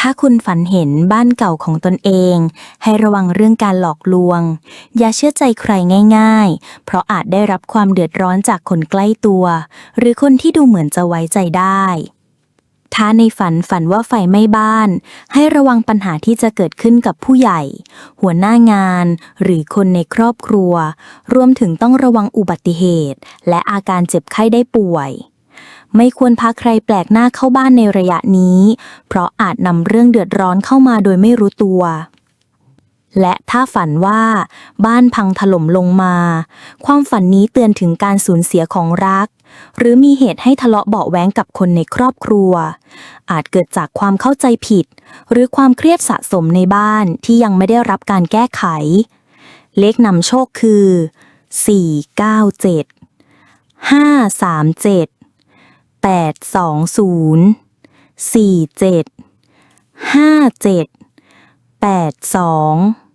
ถ้าคุณฝันเห็นบ้านเก่าของตนเอง ให้ระวังเรื่องการหลอกลวง อย่าเชื่อใจใครง่าย ๆ เพราะอาจได้รับความเดือดร้อนจากคนใกล้ตัว หรือคนที่ดูเหมือนจะไว้ใจได้ถ้าในฝันฝันว่าไฟไหม้บ้าน ให้ระวังปัญหาที่จะเกิดขึ้นกับผู้ใหญ่ หัวหน้างาน หรือคนในครอบครัว รวมถึงต้องระวังอุบัติเหตุ และอาการเจ็บไข้ได้ป่วย ไม่ควรพาใครแปลกหน้าเข้าบ้านในระยะนี้ เพราะอาจนำเรื่องเดือดร้อนเข้ามาโดยไม่รู้ตัว และถ้าฝันว่า บ้านพังถล่มลงมา ความฝันนี้เตือนถึงการสูญเสียของรัก หรือมีเหตุให้ทะเลาะเบาะแว้งกับคนในครอบครัว อาจเกิดจากความเข้าใจผิด หรือความเครียดสะสมในบ้านที่ยังไม่ได้รับการแก้ไข เลขนำโชคคือ 497 537 820 47 57 82